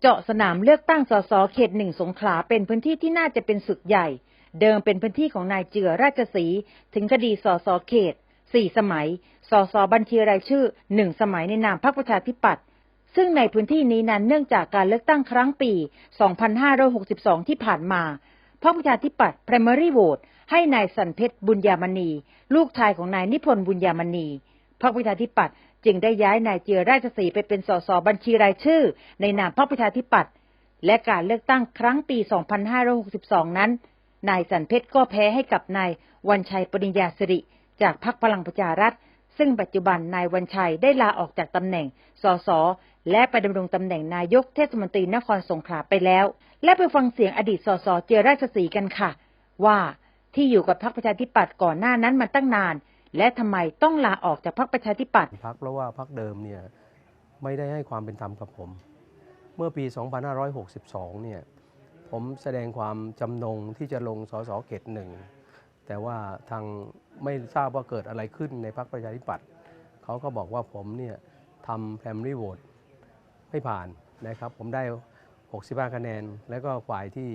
เจาะสนามเลือกตั้งสสเขตหนึ่งสงขลาเป็นพื้นที่ที่น่าจะเป็นศึกใหญ่ เดิมเป็นพื้นที่ของนายเจือราชศรีถึงคดีสสเขตสี่สมัย สสบัญชีรายชื่อหนึ่งสมัยในนามพรรคประชาธิปัตย์ซึ่งในพื้นที่นี้นั้นเนื่องจากการเลือกตั้งครั้งปี 2562 ที่ผ่านมาพรรคประชาธิปัตย์ primary vote ให้นายสันเพชรบุญญามณี ลูกชายของนายนิพนธ์บุญญามณีพรรคประชาธิปัตย์ จึงได้ย้ายนายเจือราชศรีไปเป็นสสบัญชีรายชื่อ ในนามพรรคประชาธิปัตย์และการเลือกตั้งครั้งปี 2562 นั้น นายสันเพชรก็แพ้ให้กับนายวันชัยปริญญาสิริ จากพรรคพลังประชารัฐ ซึ่งปัจจุบันนายวันชัยได้ลาออกจากตำแหน่ง สส และไปดำรงตำแหน่งนายกเทศมนตรีนครสงขลาไปแล้ว และไปฟังเสียงอดีตสสเจยราชศรีกันค่ะ ว่าที่อยู่กับพรรคประชาธิปัตย์ก่อนหน้านั้นมาตั้งนาน และทำไมต้องลาออกจากพรรคประชาธิปัตย์พักเพราะว่าพักเดิมเนี่ยไม่ได้ให้ความเป็นธรรมกับผม เมื่อปี 2562 เนี่ยผมแสดงความจำนงที่จะลงสสเขตหนึ่งแต่ว่าทางไม่ทราบว่าเกิดอะไรขึ้นในพรรคประชาธิปัตย์เขาก็บอกว่าผมเนี่ยทำแพมรี่โหวตไม่ผ่านนะครับ ผมได้ 65 คะแนน แล้วก็ฝ่ายที่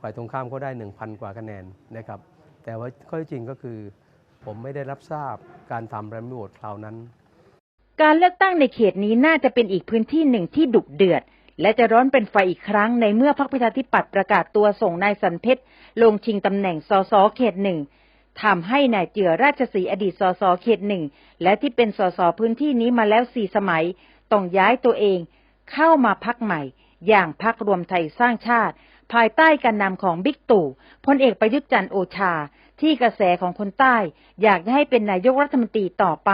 ฝ่ายตรงข้ามก็ได้ 1,000 กว่าคะแนนนะครับ แต่ว่าข้อจจริงก็คือ ผมไม่ได้รับทราบการทำแพมโหวตคราวนั้น การเลือกตั้งในเขตนี้น่าจะเป็นอีกพื้นที่หนึ่งที่ดุเดือด และจะร้อนเป็นไฟอีกครั้งในเมื่อพรรคประชาธิปัตย์ประกาศตัวส่งนายสันเพชรลงชิงตำแหน่งสสเขตหนึ่งทำให้นายเจือราชศรีอดีตสสเขตหนึ่งและที่เป็นสสพื้นที่นี้มาแล้วสี่สมัย ต้องย้ายตัวเอง เข้ามาพักใหม่ อย่างพักรวมไทยสร้างชาติ ภายใต้การนำของบิ๊กตู่พลเอกประยุทธ์จันทร์โอชา ที่กระแสของคนใต้ อยากให้เป็นนายกรัฐมนตรีต่อไป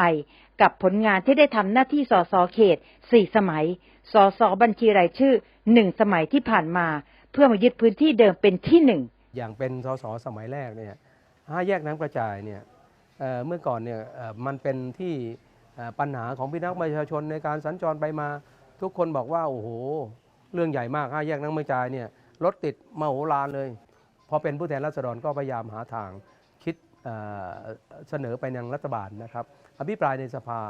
กับผลงานที่ได้ทำหน้าที่สสเขตสี่สมัยสสบัญชีรายชื่อหนึ่งสมัยที่ผ่านมา เพื่อมายึดพื้นที่เดิมเป็นที่หนึ่งอย่างเป็นสสสมัยแรกเนี่ยห้าแยกน้ำกระจายเนี่ยเเมื่อก่อนเนี่ยมันเป็นที่ปัญหาของพี่น้องประชาชนในการสัญจรไปมา ทุกคนบอกว่าโอ้โห เรื่องใหญ่มากห้าแยกน้ำกระจายเนี่ยรถติดมโหฬารเลยพอเป็นผู้แทนราษฎรก็พยายามหาทาง เสนอไปยังรัฐบาลนะครับ อภิปรายในสภา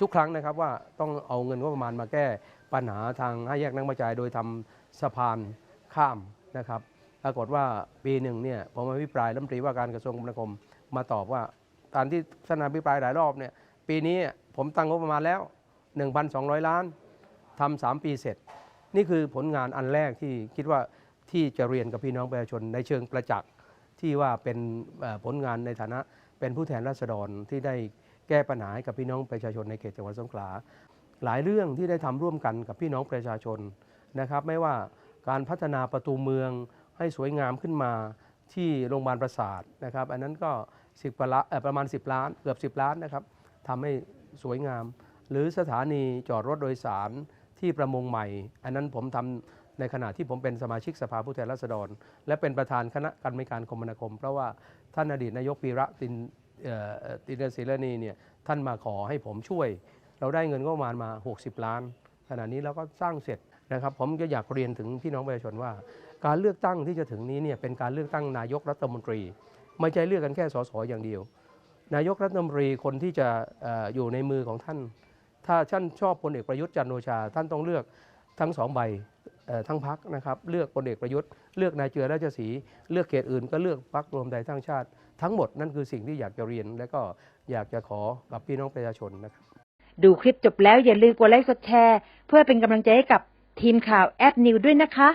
ทุกครั้งนะครับว่าต้องเอาเงินงบประมาณมาแก้ปัญหาทางห้าแยกน้ำกระจายโดยทำสะพานข้ามนะครับ ปรากฏว่าปีหนึ่งเนี่ยผมอภิปรายรัฐมนตรีว่าการกระทรวงคมนาคมมาตอบว่าตามที่ท่านอภิปรายหลายรอบเนี่ยปีนี้ผมตั้งงบประมาณแล้ว 1,200 ล้านทำสามปีเสร็จ นี่คือผลงานอันแรกที่คิดว่าที่จะเรียนกับพี่น้องประชาชนในเชิงประจักษ์ ที่ว่าเป็นผลงานในฐานะเป็นผู้แทนราษฎรที่ได้แก้ปัญหาให้กับพี่น้องประชาชนในเขตจังหวัดสงขลา หลายเรื่องที่ได้ทำร่วมกันกับพี่น้องประชาชนนะครับ ไม่ว่าการพัฒนาประตูเมืองให้สวยงามขึ้นมาที่โรงพยาบาลประสาทนะครับ อันนั้นก็10กว่าล้านเอ่อประมาณ 10 ล้านเกือบ 10 ล้านนะครับทำให้สวยงาม หรือสถานีจอดรถโดยสารที่ประมงใหม่ อันนั้นผมทำ ในขณะที่ผมเป็นสมาชิกสภาผู้แทนราษฎร และเป็นประธานคณะกรรมการคมนาคม เพราะว่าท่านอดีตนายกปีระตินเอ่อตินเดศิลนีเนี่ยท่านมาขอให้ผมช่วย เราได้เงินงบประมาณมา 60 ล้าน ขณะนี้เราก็สร้างเสร็จนะครับผมก็อยากเรียนถึงพี่น้องประชาชนว่า การเลือกตั้งที่จะถึงนี้เนี่ยเป็นการเลือกตั้งนายกรัฐมนตรี ไม่ใช่เลือกกันแค่สสอย่างเดียว นายกรัฐมนตรีคนที่จะอออยู่ในมือของท่าน ถ้าท่านชอบพลเอกประยุทธ์จันโอชา ท่านต้องเลือกทั้งสองใบ ทั้งพักนะครับเลือกพลเอกประยุทธ์เลือกนายเจือราชสีเลือกเขตอื่น ก็เลือกพักรวมไทยสร้างชาติ ทั้งหมดนั่นคือสิ่งที่อยากจะเรียน และก็อยากจะขอกับพี่น้องประชาชนนะครับดูคลิปจบแล้วอย่าลืมกดไลค์กดแชร์ เพื่อเป็นกำลังใจให้กับทีมข่าวแอดนิวด้วยนะคะ